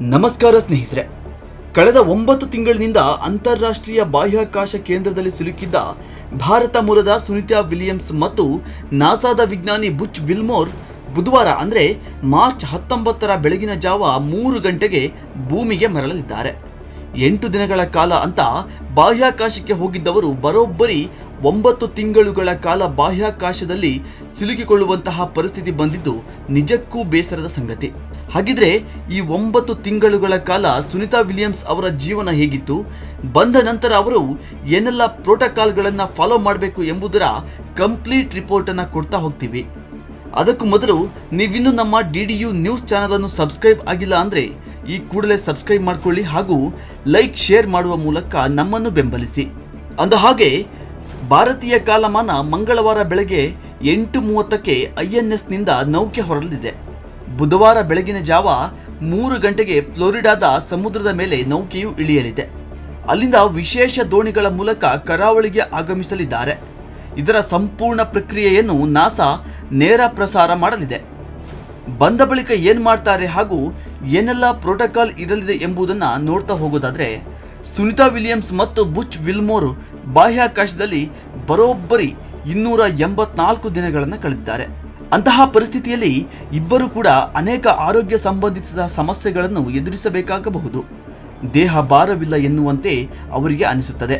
ನಮಸ್ಕಾರ ಸ್ನೇಹಿತರೆ. ಕಳೆದ ಒಂಬತ್ತು ತಿಂಗಳಿನಿಂದ ಅಂತಾರಾಷ್ಟ್ರೀಯ ಬಾಹ್ಯಾಕಾಶ ಕೇಂದ್ರದಲ್ಲಿ ಸಿಲುಕಿದ್ದ ಭಾರತ ಮೂಲದ ಸುನಿತಾ ವಿಲಿಯಮ್ಸ್ ಮತ್ತು ನಾಸಾದ ವಿಜ್ಞಾನಿ ಬುಚ್ ವಿಲ್ಮೋರ್ ಬುಧವಾರ ಅಂದರೆ ಮಾರ್ಚ್ ಹತ್ತೊಂಬತ್ತರ ಬೆಳಗಿನ ಜಾವ ಮೂರು ಗಂಟೆಗೆ ಭೂಮಿಗೆ ಮರಳಲಿದ್ದಾರೆ. ಎಂಟು ದಿನಗಳ ಕಾಲ ಅಂತ ಬಾಹ್ಯಾಕಾಶಕ್ಕೆ ಹೋಗಿದ್ದವರು ಬರೋಬ್ಬರಿ ಒಂಬತ್ತು ತಿಂಗಳುಗಳ ಕಾಲ ಬಾಹ್ಯಾಕಾಶದಲ್ಲಿ ಸಿಲುಕಿಕೊಳ್ಳುವಂತಹ ಪರಿಸ್ಥಿತಿ ಬಂದಿದ್ದು ನಿಜಕ್ಕೂ ಬೇಸರದ ಸಂಗತಿ. ಹಾಗಿದ್ರೆ ಈ ಒಂಬತ್ತು ತಿಂಗಳುಗಳ ಕಾಲ ಸುನಿತಾ ವಿಲಿಯಮ್ಸ್ ಅವರ ಜೀವನ ಹೇಗಿತ್ತು? ಬಂದ ನಂತರ ಅವರು ಏನೆಲ್ಲ ಪ್ರೋಟೋಕಾಲ್ಗಳನ್ನು ಫಾಲೋ ಮಾಡಬೇಕು ಎಂಬುದರ ಕಂಪ್ಲೀಟ್ ರಿಪೋರ್ಟನ್ನು ಕೊಡ್ತಾ ಹೋಗ್ತೀವಿ. ಅದಕ್ಕೂ ಮೊದಲು ನೀವಿನ್ನೂ ನಮ್ಮ ಡಿ ಡಿ ಯು ನ್ಯೂಸ್ ಚಾನಲನ್ನು ಸಬ್ಸ್ಕ್ರೈಬ್ ಆಗಿಲ್ಲ ಅಂದರೆ ಈ ಕೂಡಲೇ ಸಬ್ಸ್ಕ್ರೈಬ್ ಮಾಡಿಕೊಳ್ಳಿ ಹಾಗೂ ಲೈಕ್, ಶೇರ್ ಮಾಡುವ ಮೂಲಕ ನಮ್ಮನ್ನು ಬೆಂಬಲಿಸಿ. ಅಂದ ಹಾಗೆ, ಭಾರತೀಯ ಕಾಲಮಾನ ಮಂಗಳವಾರ ಬೆಳಗ್ಗೆ ಎಂಟು ಮೂವತ್ತಕ್ಕೆ ಐ ಎನ್ ಎಸ್ನಿಂದ ನೌಕೆ ಹೊರಡಲಿದೆ. ಬುಧವಾರ ಬೆಳಗಿನ ಜಾವ ಮೂರು ಗಂಟೆಗೆ ಫ್ಲೋರಿಡಾದ ಸಮುದ್ರದ ಮೇಲೆ ನೌಕೆಯು ಇಳಿಯಲಿದೆ. ಅಲ್ಲಿಂದ ವಿಶೇಷ ದೋಣಿಗಳ ಮೂಲಕ ಕರಾವಳಿಗೆ ಆಗಮಿಸಲಿದ್ದಾರೆ. ಇದರ ಸಂಪೂರ್ಣ ಪ್ರಕ್ರಿಯೆಯನ್ನು ನಾಸಾ ನೇರ ಪ್ರಸಾರ ಮಾಡಲಿದೆ. ಬಂದ ಬಳಿಕ ಏನು ಮಾಡ್ತಾರೆ ಹಾಗೂ ಏನೆಲ್ಲ ಪ್ರೋಟೋಕಾಲ್ ಇರಲಿದೆ ಎಂಬುದನ್ನು ನೋಡ್ತಾ ಹೋಗೋದಾದರೆ, ಸುನಿತಾ ವಿಲಿಯಮ್ಸ್ ಮತ್ತು ಬುಚ್ ವಿಲ್ಮೋರ್ ಬಾಹ್ಯಾಕಾಶದಲ್ಲಿ ಬರೋಬ್ಬರಿ ಇನ್ನೂರ ಎಂಬತ್ನಾಲ್ಕು ದಿನಗಳನ್ನು ಕಳೆದಿದ್ದಾರೆ. ಅಂತಹ ಪರಿಸ್ಥಿತಿಯಲ್ಲಿ ಇಬ್ಬರು ಕೂಡ ಅನೇಕ ಆರೋಗ್ಯ ಸಂಬಂಧಿಸಿದ ಸಮಸ್ಯೆಗಳನ್ನು ಎದುರಿಸಬೇಕಾಗಬಹುದು. ದೇಹ ಭಾರವಿಲ್ಲ ಎನ್ನುವಂತೆ ಅವರಿಗೆ ಅನಿಸುತ್ತದೆ.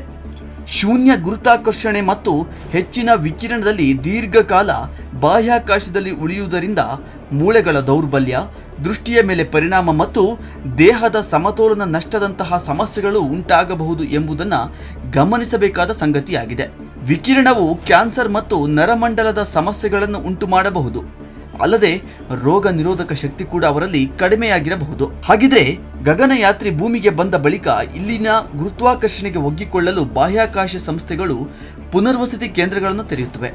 ಶೂನ್ಯ ಗುರುತ್ವಾಕರ್ಷಣೆ ಮತ್ತು ಹೆಚ್ಚಿನ ವಿಕಿರಣದಲ್ಲಿ ದೀರ್ಘಕಾಲ ಬಾಹ್ಯಾಕಾಶದಲ್ಲಿ ಉಳಿಯುವುದರಿಂದ ಮೂಳೆಗಳ ದೌರ್ಬಲ್ಯ, ದೃಷ್ಟಿಯ ಮೇಲೆ ಪರಿಣಾಮ ಮತ್ತು ದೇಹದ ಸಮತೋಲನ ನಷ್ಟದಂತಹ ಸಮಸ್ಯೆಗಳು ಉಂಟಾಗಬಹುದು ಎಂಬುದನ್ನು ಗಮನಿಸಬೇಕಾದ ಸಂಗತಿಯಾಗಿದೆ. ವಿಕಿರಣವು ಕ್ಯಾನ್ಸರ್ ಮತ್ತು ನರಮಂಡಲದ ಸಮಸ್ಯೆಗಳನ್ನು ಉಂಟು ಮಾಡಬಹುದು ಅಲ್ಲದೆ, ರೋಗ ನಿರೋಧಕ ಶಕ್ತಿ ಕೂಡ ಅವರಲ್ಲಿ ಕಡಿಮೆಯಾಗಿರಬಹುದು. ಹಾಗಿದ್ರೆ, ಗಗನಯಾತ್ರಿ ಭೂಮಿಗೆ ಬಂದ ಬಳಿಕ ಇಲ್ಲಿನ ಗುರುತ್ವಾಕರ್ಷಣೆಗೆ ಒಗ್ಗಿಕೊಳ್ಳಲು ಬಾಹ್ಯಾಕಾಶ ಸಂಸ್ಥೆಗಳು ಪುನರ್ವಸತಿ ಕೇಂದ್ರಗಳನ್ನು ತೆರೆಯುತ್ತವೆ.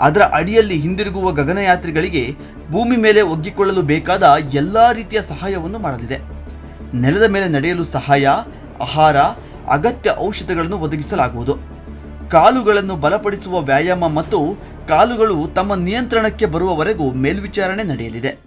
ಅದರ ಅಡಿಯಲ್ಲಿ ಹಿಂದಿರುಗುವ ಗಗನಯಾತ್ರಿಗಳಿಗೆ ಭೂಮಿ ಮೇಲೆ ಒಗ್ಗಿಕೊಳ್ಳಲು ಬೇಕಾದ ಎಲ್ಲ ರೀತಿಯ ಸಹಾಯವನ್ನು ಮಾಡಲಿದೆ. ನೆಲದ ಮೇಲೆ ನಡೆಯಲು ಸಹಾಯ, ಆಹಾರ, ಅಗತ್ಯ ಔಷಧಗಳನ್ನು ಒದಗಿಸಲಾಗುವುದು. ಕಾಲುಗಳನ್ನು ಬಲಪಡಿಸುವ ವ್ಯಾಯಾಮ ಮತ್ತು ಕಾಲುಗಳು ತಮ್ಮ ನಿಯಂತ್ರಣಕ್ಕೆ ಬರುವವರೆಗೂ ಮೇಲ್ವಿಚಾರಣೆ ನಡೆಯಲಿದೆ.